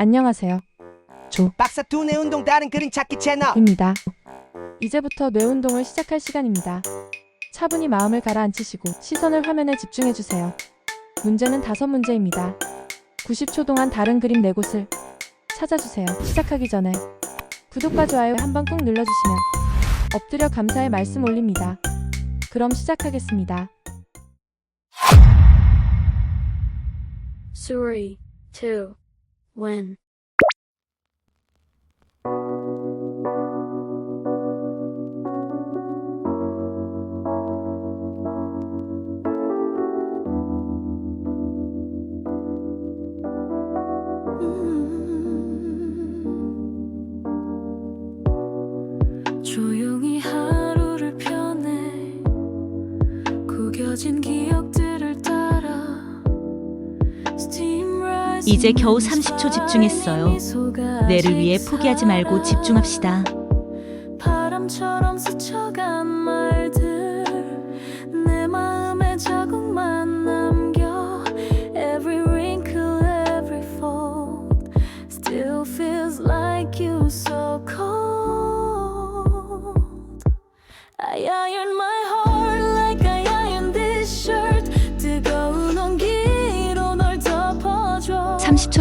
안녕하세요. 박사 두뇌 운동 다른 그림 찾기 채널 입니다. 이제부터 뇌 운동을 시작할 시간입니다. 차분히 마음을 가라앉히시고 시선을 화면에 집중해 주세요. 문제는 다섯 문제입니다. 90초 동안 다른 그림 네 곳을 찾아주세요. 시작하기 전에 구독과 좋아요 한번 꾹 눌러주시면 엎드려 감사의 말씀 올립니다. 그럼 시작하겠습니다. Three, two, one. 이제 겨우 30초 집중했어요. 뇌를 위해 포기하지 말고 집중합시다. 바람처럼 스쳐간 말들 내 마음에 자국만 남겨 Every wrinkle, every fold Still feels like you so cold I iron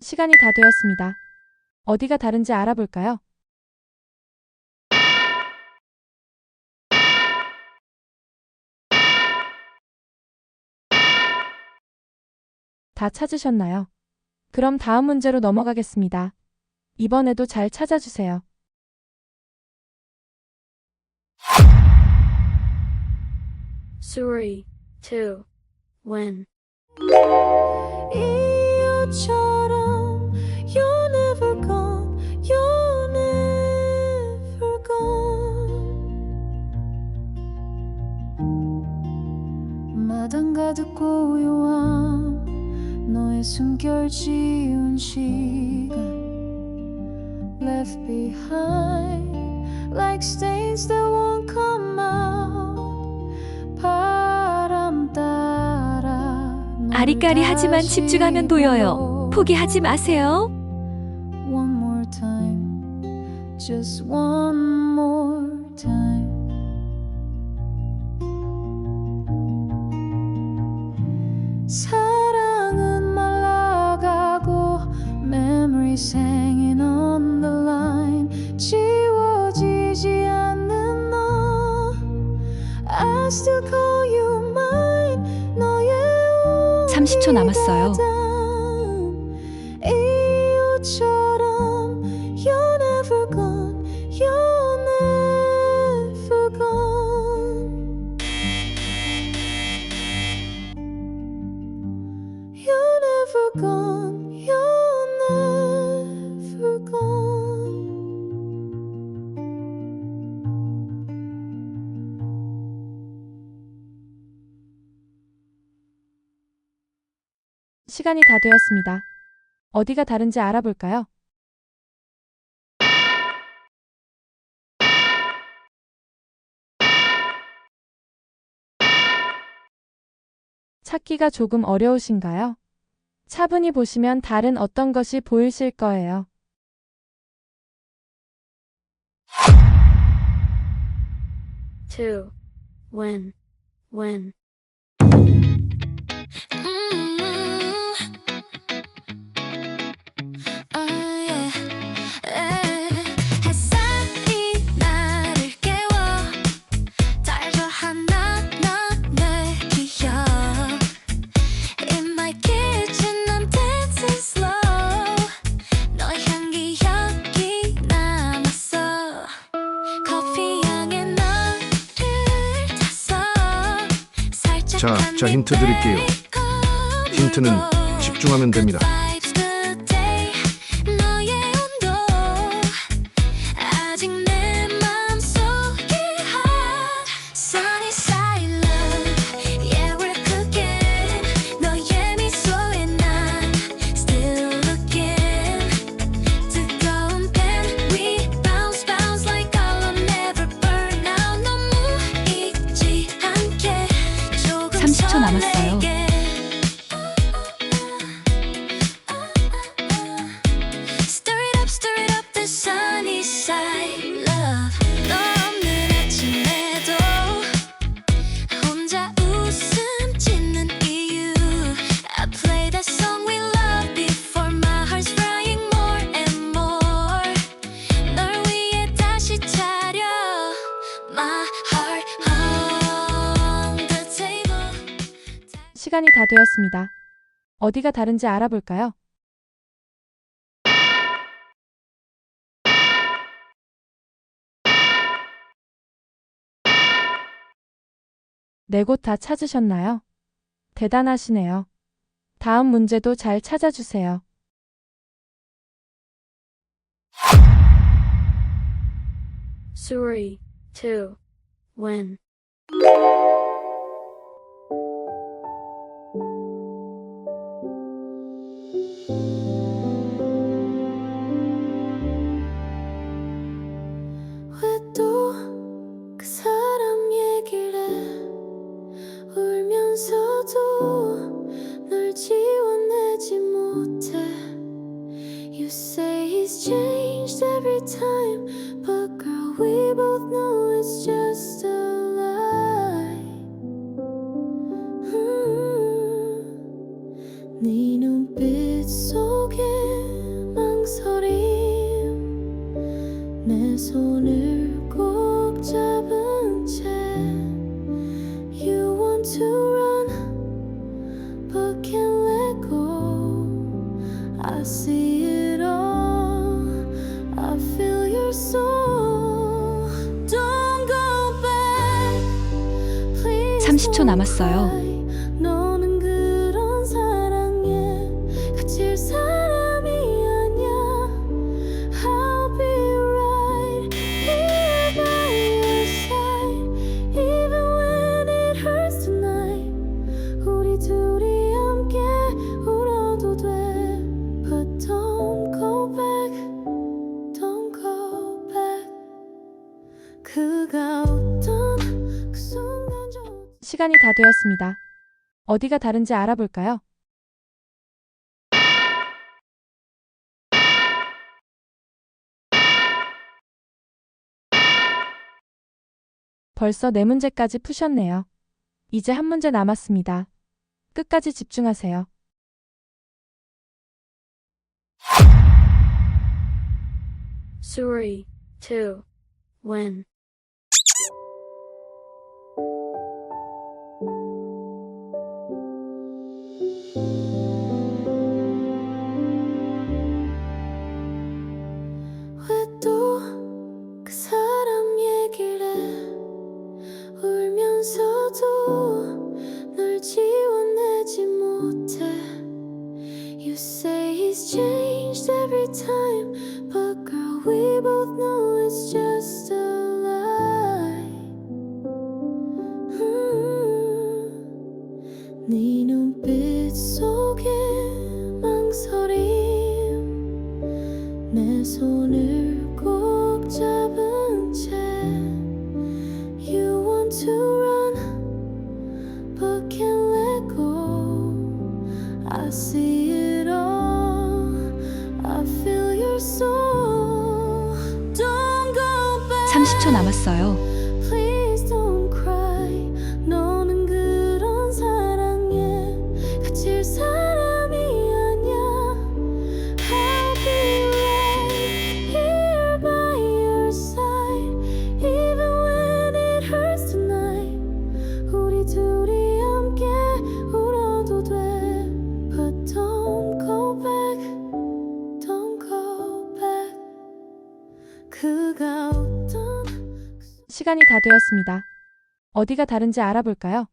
시간이 다 되었습니다. 어디가 다른지 알아볼까요? 다 찾으셨나요? 그럼 다음 문제로 넘어가겠습니다. 이번에도 잘 찾아주세요. Three, two. 이유처럼 You're never gone, you're never gone. 마당 가득 고요한 너의 숨결 지운 시간 Left behind like stains that won't come out 아리까리 하지만 집중하면 보여요. 포기하지 마세요. One more time Just one more time 사랑은 말라가고 Memories hanging on the line 지워지지 않는 너 I still call 30초 남았어요. 시간이 다 되었습니다. 어디가 다른지 알아볼까요? 찾기가 조금 어려우신가요? 차분히 보시면 다른 어떤 것이 보이실 거예요. two, one, one. 자, 자, 힌트 드릴게요. 힌트는 집중하면 됩니다. 시간이 다 되었습니다. 어디가 다른지 알아볼까요? 네 곳 다 찾으셨나요? 대단하시네요. 다음 문제도 잘 찾아주세요. Three. 네 눈빛 속에 망설임 내 손을 꼭 잡은 채 You want to run but can't let go I see it all I feel your soul Don't go back Please 30초 don't 남았어요. 시간이 다 되었습니다. 어디가 다른지 알아볼까요? 벌써 네 문제까지 푸셨네요. 이제 한 문제 남았습니다. 끝까지 집중하세요. Three. 울면서도 널 지워내지 못해 You say he's changed every time But girl we both know it's just a lie 음, 네 눈빛 속에 망설임 내 손을 꼭 잡은 30초 남았어요. 시간이 다 되었습니다. 어디가 다른지 알아볼까요?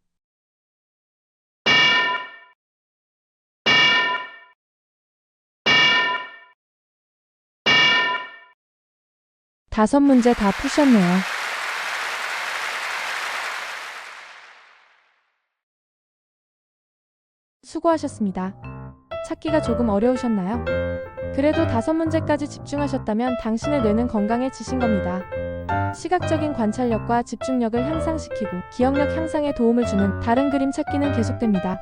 다섯 문제 다 푸셨네요. 수고하셨습니다. 찾기가 조금 어려우셨나요? 그래도 다섯 문제까지 집중하셨다면 당신의 뇌는 건강해지신 겁니다. 시각적인 관찰력과 집중력을 향상시키고 기억력 향상에 도움을 주는 다른 그림 찾기는 계속됩니다.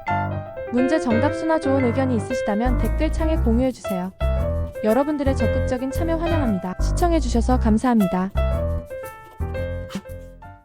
문제 정답 수나 좋은 의견이 있으시다면 댓글 창에 공유해주세요. 여러분들의 적극적인 참여 환영합니다. 시청해주셔서 감사합니다.